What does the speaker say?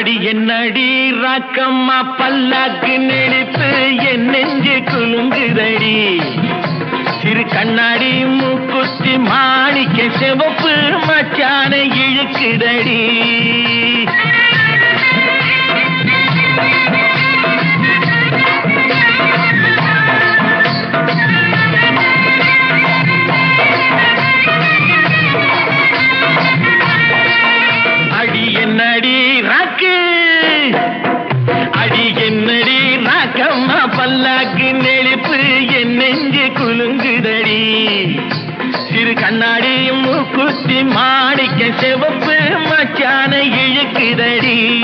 அடி என்னடி ராக்கம்மா பல்லாக்கு நெளித்து என் நெஞ்சு குலுங்குதடி. சிறு கண்ணாடி மூக்குத்தி மாணிக்க செவப்பு மச்சானை இழுக்குதடி. பல்லாக்கு. அடி என்னடி நாக்கம்மா பல்லாக்கு நெளிப்பு என் நெஞ்சு குலுங்குதடி. சிறு கண்ணாடியும் மூக்குத்தி மாடிக்க செவப்பு மச்சான இழுக்குதடி.